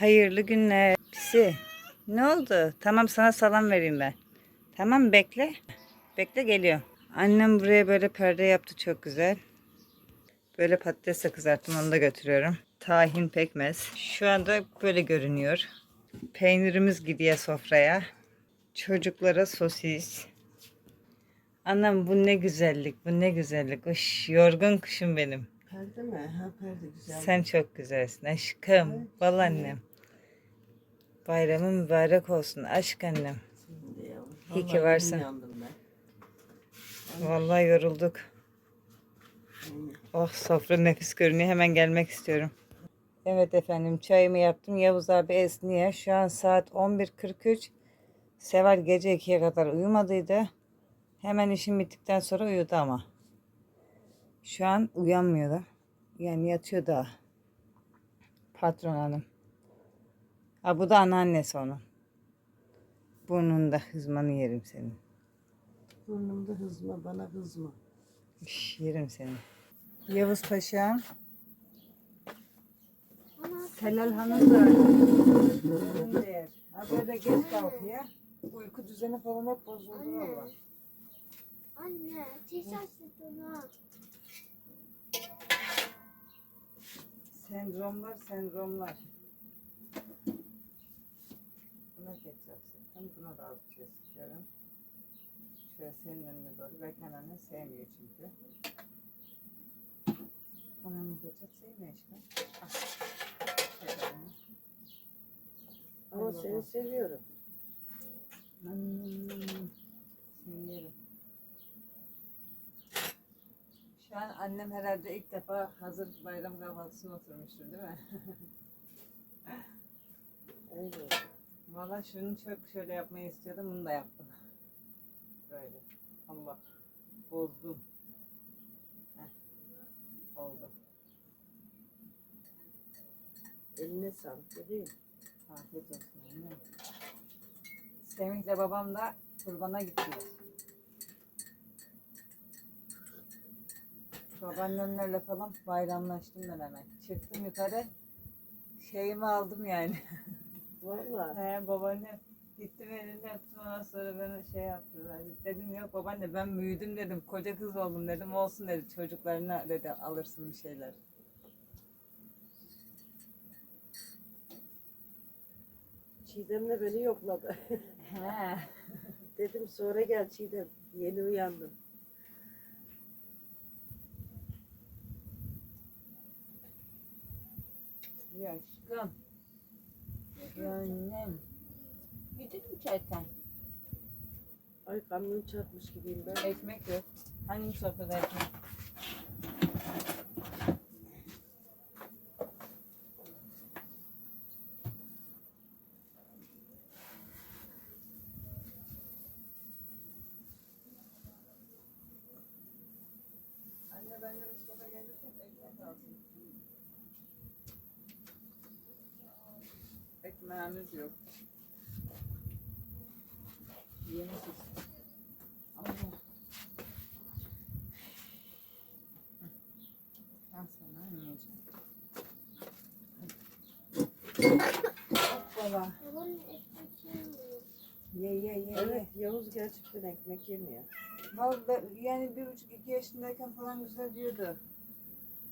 Hayırlı günler. Pisi. Ne oldu? Tamam sana salam vereyim ben. Tamam bekle. Bekle geliyor. Annem buraya böyle perde yaptı çok güzel. Böyle patates kızarttım onu da götürüyorum. Tahin pekmez. Şu anda böyle görünüyor. Peynirimiz gidiyor sofraya. Çocuklara sosis. Annem bu ne güzellik, bu ne güzellik. Uş, yorgun kuşum benim. Perde mi? Ha perde güzel. Sen çok güzelsin aşkım. Bal annem. Bayramın mübarek olsun aşk annem. İyi ki varsın. Vallahi yorulduk. Oh sofra nefis görünüyor. Hemen gelmek istiyorum. Evet efendim çayımı yaptım. Yavuz abi esniyor. Şu an saat 11.43. Seval gece 2'ye kadar uyumadıydı. Hemen işim bittikten sonra uyudu ama. Şu an uyanmıyor da. Yani yatıyor daha. Patron hanım. Ha bu da anneannesi onun. Burnunda hızmanı yerim senin. Burnumda hızma bana hızma. Üş, yerim seni. Yavuz Paşa. Selal Hanım da Hanım der. Ha böyle geç kalkıyor. Uyku düzeni falan hep bozuldu valla. Anne, tişört sütunu. Sendromlar sendromlar. Buna ketçap sıktım. Buna da az bir şey sıkıyorum. Şöyle senin önüne doğru. Belki annen sevmiyor çünkü. Annemin ketçap sevmiyor işte. Onu. Ama Hadi seni bakalım. seviyorum. Hmm, seni yerim. Şu an annem herhalde ilk defa hazır bayram kahvaltısına oturmuştur değil mi? Evet. Valla şunu çok şöyle yapmayı istiyordum bunu da yaptım. Böyle. Allah. Bozdum. Heh. Oldu. Eline sağlık bebeğim. Afiyet olsun annem. Semih'le babam da kurbana gittiler. Babaannemlerle falan bayramlaştım ben hemen. Çıktım yukarı. Şeyimi aldım yani. Valla. He babaannem gittim elinde öptüm ondan sonra bana şey yaptı. Ben dedim yok babaanne ben büyüdüm dedim. Koca kız oldum dedim. Olsun dedi çocuklarına dedi alırsın bir şeyler. Çiğdem'le beni yokladı. He. Dedim sonra gel Çiğdem. Yeni uyandım. Ya aşkım. Annem. Yedin mi çay sen? Ay kamyon çarpmış gibiyim ben. Ekmek yok. Hangi sofrada ekmek? Anne ben de Mustafa gelirse ekmek alsın. Ekmeğimiz yok. Sistem. Allah. Ben sana anneciğim. Hoppala. Ye ye ye Evet Yavuz gerçekten ekmek yemiyor. Vallahi yani bir buçuk iki yaşındayken falan güzel diyordu.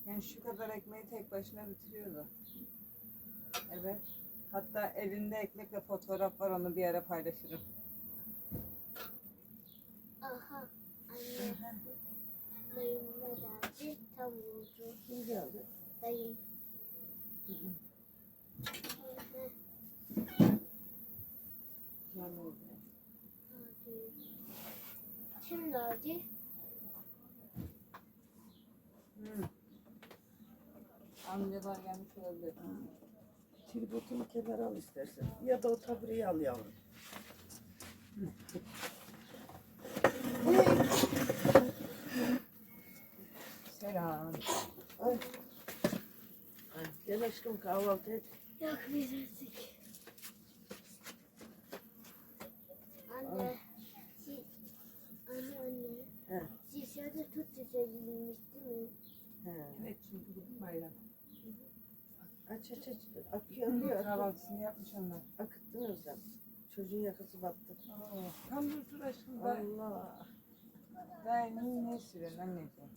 Yani şu kadar ekmeği tek başına bitiriyordu. Evet. Hatta elinde ekmekle fotoğraf var onu bir ara paylaşırım. Aha. Anne. Dayım ne derdi? Tam vurdu. Kim geldi? Dayım. Hı hı. Hı oldu. Kim? Hı. Amcalar gelmiş olabilir. Tribotunu kenara al istersen. Ya da o tabureyi al yavrum. Selam. Ay. Ay, Gel aşkım kahvaltı et. Yok biz ettik. Anne. Siz, anne anne. He. Dışarıda tut çiçeği giyinmiş değil mi? He. Evet çünkü bu bayram. Aç aç aç. Akıyor akıyor. Kahvaltısını yapmış onlar. Akıttın Özlem. Çocuğun yakası battı. Tam dur dur aşkım. Ben, Allah. ben ne, ne sürüyorsun anneciğim?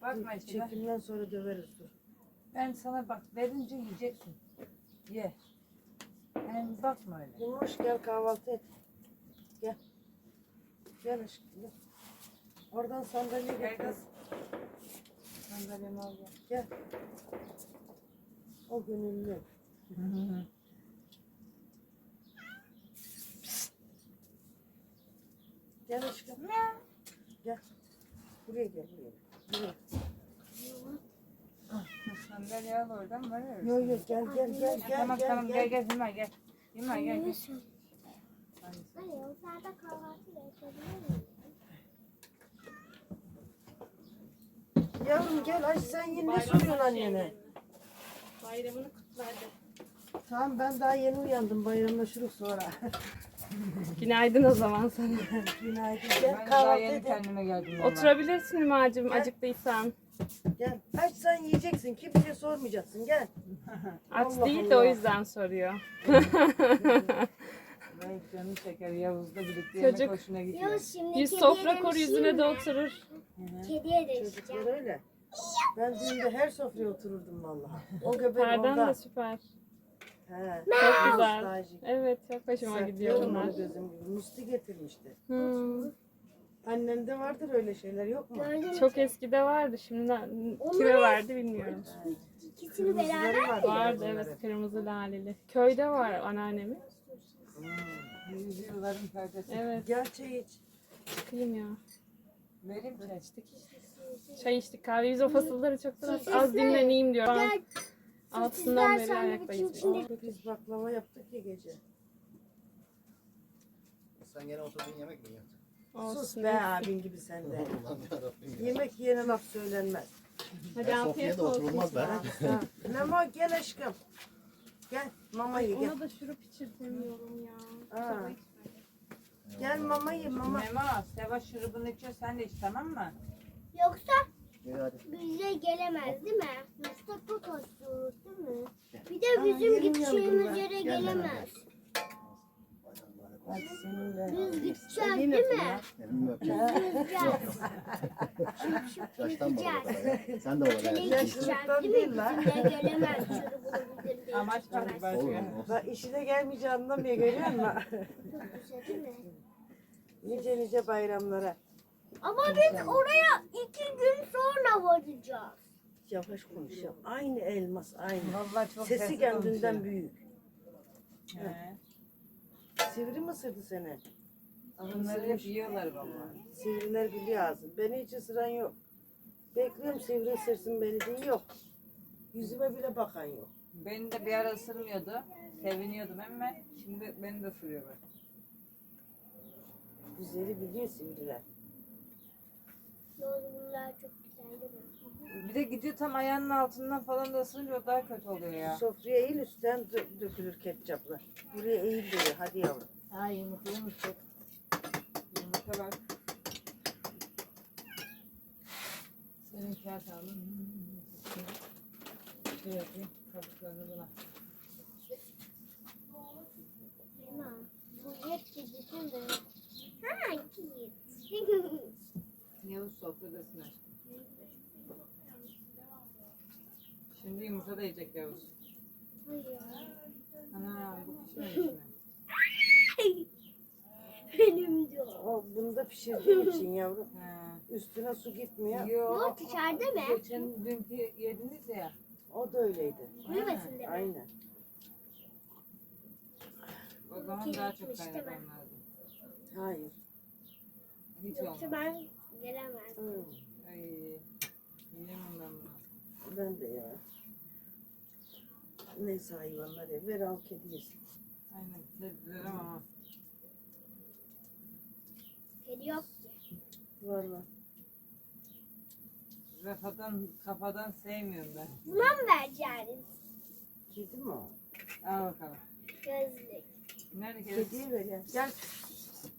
Bakma işte. ben- Çekimden sonra döveriz dur. Ben sana bak verince yiyeceksin. Ye. Yani bakma öyle. Yumuş gel kahvaltı et. Gel. Gel aşkım gel. Oradan sandalye Gel getir. kız. Sandalyemi al gel. Gel. O gönüllü. Gel aşkım. Gel. Buraya gel buraya. Buraya. Sandalye al oradan var ya. Yok yok gel gel gel gel tamam gel tamam gel. gel gel Hüma gel. Hüma gel gel. Hayır, kahvaltı yapabilir miyim? Yavrum gel ay sen yine ne soruyorsun annene? Bayramını kutlardı. Tamam ben daha yeni uyandım bayramlaşırız sonra. Günaydın o zaman sana. Günaydın. Ben Gel daha kahvaltı yeni kendime geldim. valla. Oturabilirsin Hümacığım acıktıysan. Gel. Aç sen yiyeceksin. Kimseye sormayacaksın. Gel. Aç Allah değil de o Allah. yüzden soruyor. Ben canım çeker Yavuz'da birlikte yemek Çocuk. hoşuna gidiyor. Yok şimdi Yüz kediye sofra kur dönüşeyim yüzüne de mi? oturur. Kediye dönüşeceğim. Çocuklar öyle. Ben düğünde her sofraya otururdum vallahi. O göbek Perden onda. de süper. He. Çok güzel. Nostaljik. Evet çok hoşuma gidiyor onu bunlar. gözüm gibi. Musti getirmişti. Hmm. Annende vardır öyle şeyler yok mu? Gördün mü? Çok eskide vardı şimdi kime verdi bilmiyorum. İkisini beraber Kırmızıları vardı. Vardı evet kırmızı laleli. Köyde var anneannemin. Yüzyılların perdesi. Evet Gel çay iç. çıkayım ya. Vereyim çay. Çay içtik kahve. Biz o fasılları çoktan az, az dinleneyim diyor. Gel. Altısından beri ayaktayız. Biz baklava yaptık ya gece. Sen gene oturdun yemek mi yiyorsun? Olsun. Sus be abin gibi sen de. Ulan yarabbim ya. Yemek yiyene laf söylenmez. Hadi Ya afiyet Sofya'da olsun. oturulmaz be. Ha. Memo gel aşkım. Gel mama ye gel. Ona da şurup içirtemiyorum ya. Aa. Gel mama ye mama. Memo, Seva şurubunu içiyor sen de iç tamam mı? Yoksa bize gelemez değil mi? Mustafa koşuyoruz değil mi? Bir de bizim gideceğimiz yere Gel gelemez. Biz gideceğiz değil mi? Yaştan mı ya? Sen de gideceğiz Yaşlılıktan değil lan. Gelemez. Amaç Olur başka. Bak işine gelmeyeceği anlamıyor görüyor musun? Nice nice bayramlara. Ama biz oraya iki gün sonra varacağız. Yavaş konuşalım. Aynı elmas aynı. Vallahi çok Sesi kendinden büyük. He. Sivri mi ısırdı seni? Bunları hep yiyorlar vallahi. Sivriler biliyor ağzı. Beni hiç ısıran yok. Bekliyorum sivri ısırsın beni diye yok. Yüzüme bile bakan yok. Beni de bir ara ısırmıyordu. Seviniyordum ama şimdi beni de ısırıyor böyle. Güzeli biliyor sivriler. Çok mi? Bir de gidiyor tam ayağının altından falan da ısırınca o daha kötü oluyor ya. Sofraya eğil üstten dö- dökülür ketçaplar. Buraya eğil diyor. Hadi yavrum. Ha yumurtayı mı çok? Yumurta bak. Senin kağıt aldım. Şey yapayım. Kabuklarını buna. Ama bu hep gidecek mi? Ha git. Yavuz sofradasın aşkım. Şimdi yumurta da yiyecek Yavuz. Hayır. Ana bu pişmemiş mi? Benim de o. Bunu da pişirdiğim için yavrum. Ha. Üstüne su gitmiyor. Yok. Yok içeride mi? Geçen dünkü yediniz ya. O da öyleydi. Değil mi? Aynen. O zaman daha çok Gitmiş, değil mi? kaynatmam lazım. Hayır. Hiç Yoksa olmaz. ben gelemem. Hı, Ay, yiyemem ben bunu. ben de ya. Neyse hayvanlar ya. Ver al kedi yesin. Aynen. Dediler ama. Kedi yok ki. Var var. Kafadan, kafadan sevmiyorum ben. Buna mı vereceğiniz? Kedi mi o? Al bakalım. Gözlük. Nerede kedi? Kediye ver ya. Gel.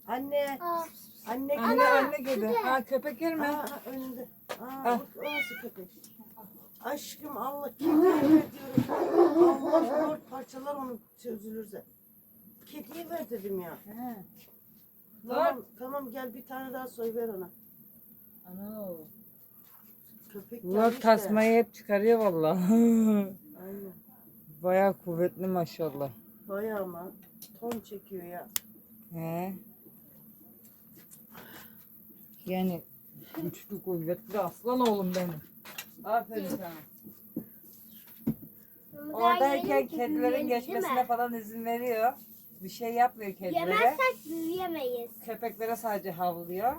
Anne. Aa, Anne Anne gel. anne kedi. Ha köpek yer mi? Aa, önünde. Aa, Ah. bak o nasıl köpek? Aşkım Allah kediye ver diyorum. Allah dört parçalar onu çözülürse. Kediye ver dedim ya. He. Tamam, tamam gel bir tane daha soy ver ona. Ana. Köpek Lord gelmiş de. tasmayı hep çıkarıyor vallahi. Aynen. Bayağı kuvvetli maşallah. Bayağı ama ton çekiyor ya. He. Yani güçlü kuvvetli aslan oğlum benim. Aferin sana. Oradayken kedilerin geçmesine falan izin veriyor. Bir şey yapmıyor kedilere. Yemezsek büyüyemeyiz. Köpeklere sadece havlıyor.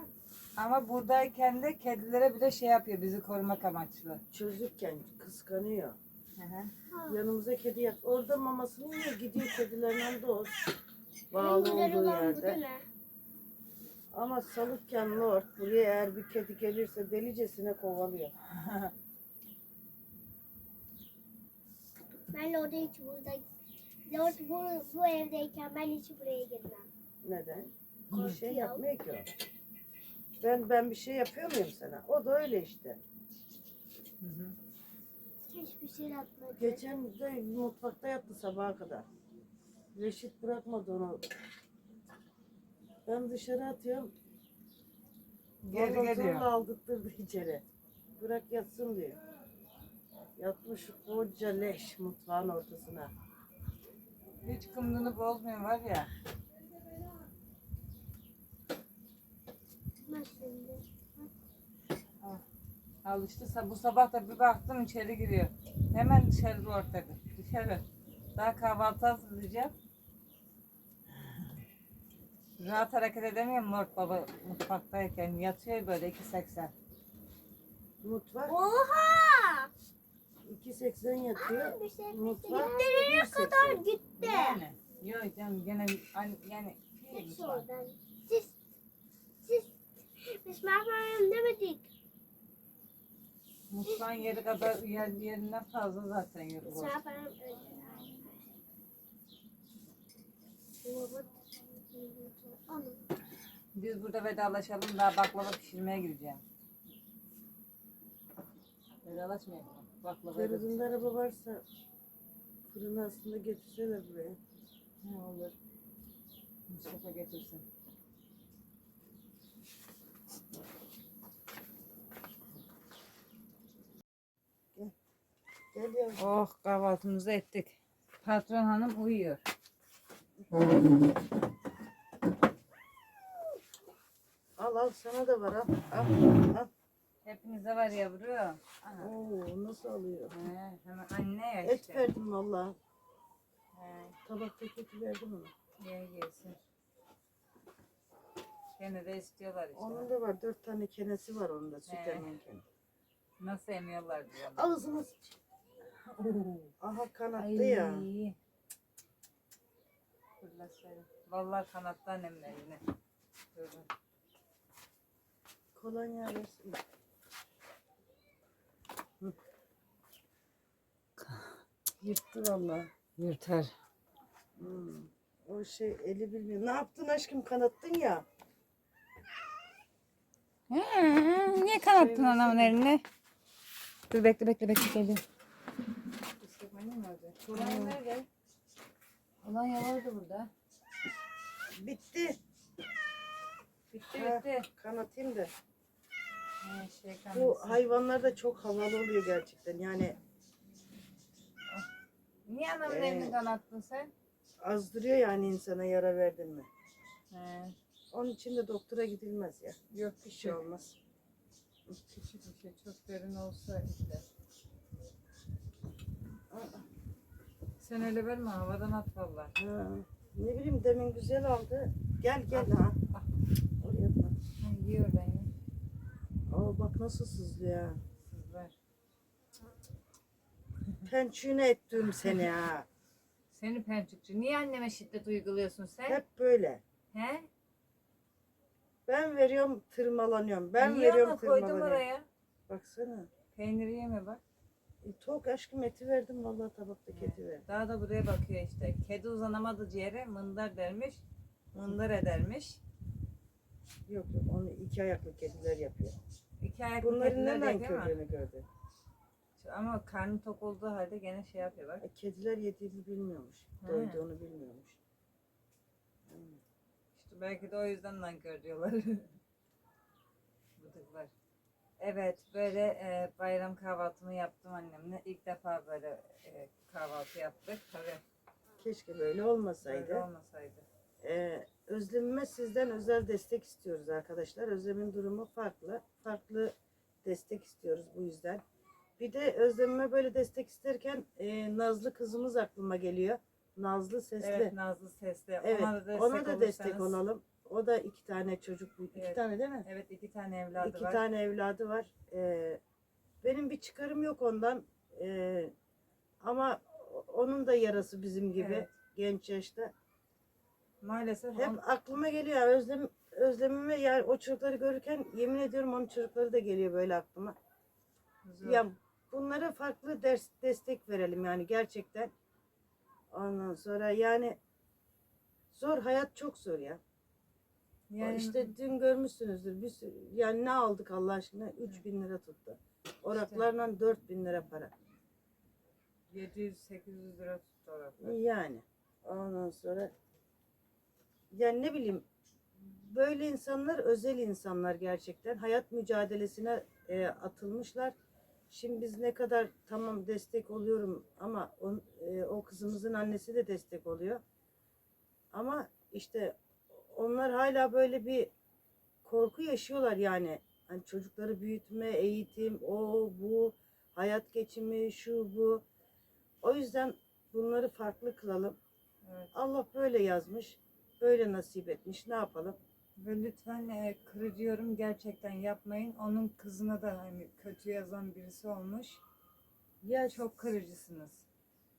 Ama buradayken de kedilere bir de şey yapıyor bizi korumak amaçlı. Çocukken kıskanıyor. Hı hı. Yanımıza kedi yat. Orada mamasını yiyor. Gidiyor kedilerin yanında o. En Bağlı olduğu yerde. Ama salıkken Lord buraya eğer bir kedi gelirse delicesine kovalıyor. Ben Lord'a hiç burada Lord bu, bu evdeyken ben hiç buraya girmem. Neden? Bir şey yapmıyor ki o. Ben ben bir şey yapıyor muyum sana? O da öyle işte. Hiçbir şey yapmadı. Geçen de mutfakta yattı sabaha kadar. Reşit bırakmadı onu. Ben dışarı atıyorum. Geri Vallahi geliyor. zorla aldırttırdı içeri. Bırak yatsın diyor. Yatmış koca leş mutfağın ortasına. Hiç kımdını bozmuyor var ya. Şimdi. Al işte sa- bu sabah da bir baktım içeri giriyor. Hemen dışarı dedi. Dışarı. Daha kahvaltı hazırlayacağım. Rahat hareket edemiyorum Lord baba mutfaktayken. Yatıyor böyle 2.80. Mutfak Oha! 2.80 yatıyor. Bir şey Mutfak Nereye 1.80. kadar gitti? Yani. Yok canım gene an- yani şey Hiç mutfak. oradan. Siz, siz, biz mermerim demedik. Mutfağın yeri kadar yer, yerinden fazla zaten yok. Biz Lord. Biz burada vedalaşalım daha baklava pişirmeye gideceğim. Vedalaşmayalım. Baklava Feridun'da araba varsa fırını aslında getirseler buraya. Ne olur. Mustafa getirsin. Gel yavrum. Oh kahvaltımızı ettik. Patron hanım uyuyor. Al al sana da var al. Al al. Hepinize var yavrum. Aha. Oo nasıl alıyor? He, hemen anne ya Et işte. verdim valla. He, Tabaktaki eti verdim ona. ye gelsin. Gene de istiyorlar işte. Onun da var. Dört tane kenesi var onun da. Süt He. emen kene. Nasıl emiyorlar diyor. Ağzına sıç. Aha kanattı ya. Fırlasaydı. Vallahi kanattı annemin eline. Durun. Kolonya versin. Yırttı valla. Yırtar. Hmm. O şey eli bilmiyor. Ne yaptın aşkım kanattın ya. Niye kanattın anamın elini? Dur bekle bekle bekle geliyorum. Kolonya nerede? Kolonya vardı burada. Bitti. Bitti bitti. Kanatayım da. Şey Bu hayvanlar da çok havalı oluyor gerçekten. Yani Niye anamın Ee, elini kanattın sen? azdırıyor yani insana yara verdin mi? He. Onun için de doktora gidilmez ya. Yok Bir şey olmaz. Küçük bir şey çok derin olsa işte. Sen öyle verme havadan at valla. ha. Ne bileyim demin güzel aldı. Gel gel ha. Ah. Oraya atma. Ha, yiyor ya. Aa bak nasıl sızlıyor. Sızlar. Pençüğüne ettim seni ha. Seni pençikçi. Niye anneme şiddet uyguluyorsun sen? Hep böyle. He? Ben veriyorum tırmalanıyorum. Ben Niye veriyorum ama koydum tırmalanıyorum. oraya. Baksana. Peyniri yeme bak. E, tok aşkım eti verdim vallahi tabaktaki eti verdim. Daha da buraya bakıyor işte. Kedi uzanamadı ciğere mındar dermiş. Mındar edermiş. Yok yok onu iki ayaklı kediler yapıyor. İki Bunların yapıyor ama kördüğünü gördü. Ama karnı tok olduğu halde gene şey yapıyor bak. E, Kediler yediğini bilmiyormuş. He. Doyduğunu bilmiyormuş. İşte belki de o yüzden nankör diyorlar. Bıdıklar. Evet böyle e, bayram kahvaltımı yaptım annemle. İlk defa böyle e, kahvaltı yaptık. Tabii Keşke böyle olmasaydı. böyle olmasaydı. Ee, Özlem'ime sizden özel destek istiyoruz arkadaşlar. Özlem'in durumu farklı. Farklı destek istiyoruz bu yüzden. Bir de Özlem'ime böyle destek isterken e, Nazlı kızımız aklıma geliyor. Nazlı sesli. Evet Nazlı sesli. Evet, ona da destek, ona da destek olalım. O da iki tane çocuk, iki Evet. tane değil mi? Evet iki tane evladı iki var. tane evladı var. Ee, benim bir çıkarım yok ondan. Ee, ama onun da yarası bizim gibi Evet. genç yaşta. Maalesef Hep on- aklıma geliyor. Özlem, özlemime yani o çocukları görürken yemin ediyorum onun çocukları da geliyor böyle aklıma. zor. Ya bunlara farklı ders destek verelim yani gerçekten. Ondan sonra yani zor hayat çok zor ya. yani işte dün görmüşsünüzdür. Bir sürü, yani ne aldık Allah aşkına? 3000 lira tuttu. Oraklarla 4000 lira para. 700-800 lira tuttu orada. Yani ondan sonra yani ne bileyim böyle insanlar özel insanlar gerçekten hayat mücadelesine e, atılmışlar. Şimdi biz ne kadar tamam destek oluyorum ama on, e, o kızımızın annesi de destek oluyor. Ama işte onlar hala böyle bir korku yaşıyorlar yani. Hani çocukları büyütme, eğitim, o bu, hayat geçimi, şu bu. O yüzden bunları farklı kılalım. Evet. Allah böyle yazmış, böyle nasip etmiş. Ne yapalım? Ve lütfen e, kırıcı yorum gerçekten yapmayın. Onun kızına da hani kötü yazan birisi olmuş. Ya Çok kırıcısınız.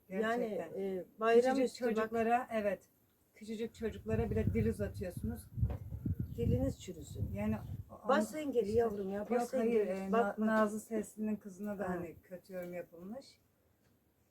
yani Gerçekten. e, bayram Küçücük üstü bak, çocuklara evet. Küçücük çocuklara bile dil uzatıyorsunuz. diliniz çürüsün. Yani Bas engeli işte- yavrum ya. Bas Yok hayır. e, bak. Nazlı Sesli'nin kızına da Ha. hani kötü yorum yapılmış.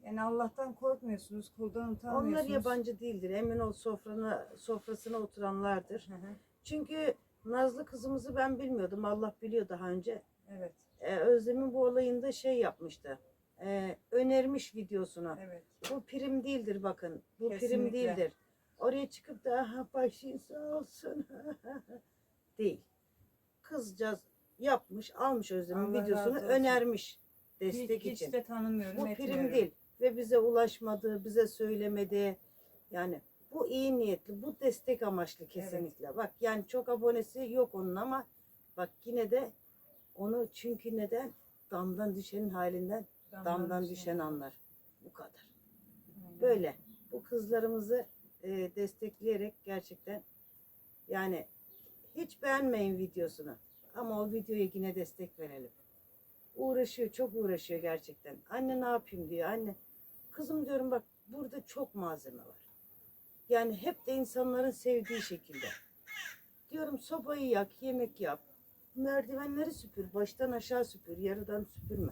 Yani Allah'tan korkmuyorsunuz, kuldan Onlar utanmıyorsunuz. yabancı değildir. Emin ol sofrana, sofrasına oturanlardır. Hı hı, Çünkü Nazlı kızımızı ben bilmiyordum. Allah biliyor daha önce. evet, Ee, Özlem'in bu olayında şey yapmıştı. Ee, önermiş videosuna. evet. Bu prim değildir bakın. Bu prim Kesinlikle. değildir. Oraya çıkıp da başın sağ olsun değil. Kızcağız yapmış, almış Özlem'in Allah videosunu önermiş destek hiç, için. Hiç de tanımıyorum, bu prim değil ve bize ulaşmadı, bize söylemedi. Yani bu iyi niyetli, bu destek amaçlı kesinlikle. Bak yani çok abonesi yok onun ama bak yine de onu çünkü neden? Damdan düşenin halinden damdan düşen. düşen anlar. Bu kadar. Aynen. Böyle bu kızlarımızı e, destekleyerek gerçekten yani hiç beğenmeyin videosunu ama o videoya yine destek verelim. Uğraşıyor, çok uğraşıyor gerçekten. Anne ne yapayım diyor. Anne kızım diyorum bak burada çok malzeme var. Yani hep de insanların sevdiği şekilde. Diyorum sobayı yak, yemek yap. Merdivenleri süpür, baştan aşağı süpür, yarıdan süpürme.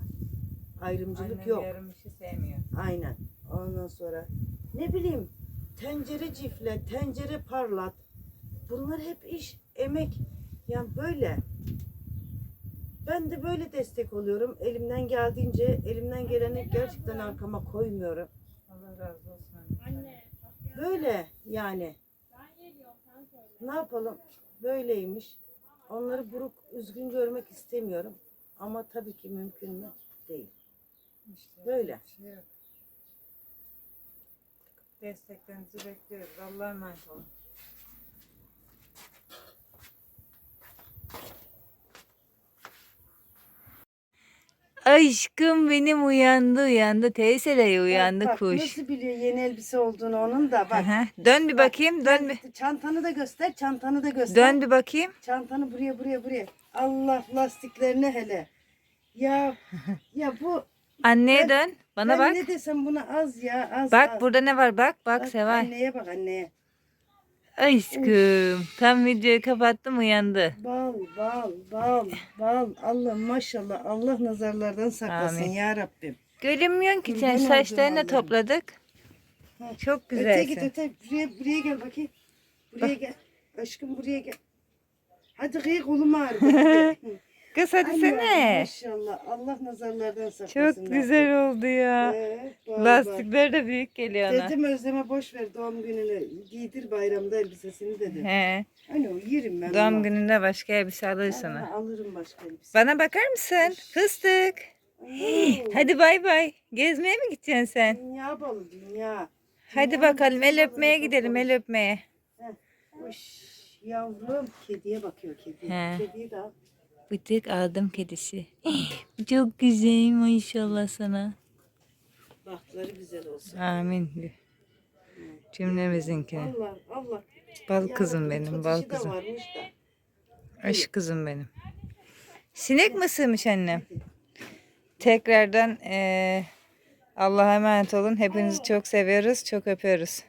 Ayrımcılık Annem yok. yarım işi sevmiyor. Aynen. Ondan sonra ne bileyim tencere cifle, tencere parlat. Bunlar hep iş, emek. Yani böyle. Ben de böyle destek oluyorum. Elimden geldiğince, elimden geleni gerçekten arkama koymuyorum. Allah razı olsun. Anne. Böyle yani. Ne yapalım? Böyleymiş. Onları buruk, üzgün görmek istemiyorum. Ama tabii ki mümkün mü? Değil. İşte Böyle. şey. Desteklerinizi bekliyoruz. Allah'a emanet olun. Aşkım benim uyandı uyandı. Teyze de uyandı Bak, bak, kuş. Nasıl biliyor yeni elbise olduğunu onun da. Bak. Aha, Dön bir Bak, bakayım, dön bir. Çantanı da göster, çantanı da göster. Dön bir bakayım. Çantanı buraya, buraya, buraya. Allah lastiklerine hele. Ya, ya bu. Anneye Ben- dön. Bana ben bak. ne desem buna az ya, az. Bak az. burada ne var bak. Bak Seval. Anneye bak anneye. Aşkım. Tam videoyu kapattım uyandı. Bal, bal, bal, bal. Allah maşallah. Allah nazarlardan saklasın Amin. ya Rabbim. Görünmüyorsun ki Kurban sen olduğum saçlarını Allah'ım. topladık. Ha, Çok Öte güzelsin. git öte. Buraya, buraya gel bakayım. Buraya gel. Aşkım buraya gel. Hadi kıyı kolum ağrıdı. Kız hadi Ay sene. Maşallah. Allah nazarlardan saklasın. Çok güzel oldu ya. Ee, vallahi. Lastikler de büyük geliyor ona. Dedim Özlem'e boş ver doğum gününü giydir bayramda elbisesini dedim. He. Hani o yerim ben. Doğum onu. gününde başka elbise alır sana. Alırım başka elbise. Bana bakar mısın? Fıstık. Oo, Hadi bay bay. Gezmeye mi gideceksin sen? Dünya balı dünya. Hadi Dünya bakalım el öpmeye çok gidelim balı. el öpmeye. Uş, yavrum kediye bakıyor kedi. He. Kediyi de al. Bıtık aldım kedisi. Çok güzel maşallah sana. Bahtları güzel olsun. Amin. Cümlemizinkine. Allah Allah. Bal kızım benim, bal kızım. Aşk kızım benim. Sinek mi sığmış annem? Tekrardan eee Allah'a emanet olun. Hepinizi çok seviyoruz. Çok öpüyoruz.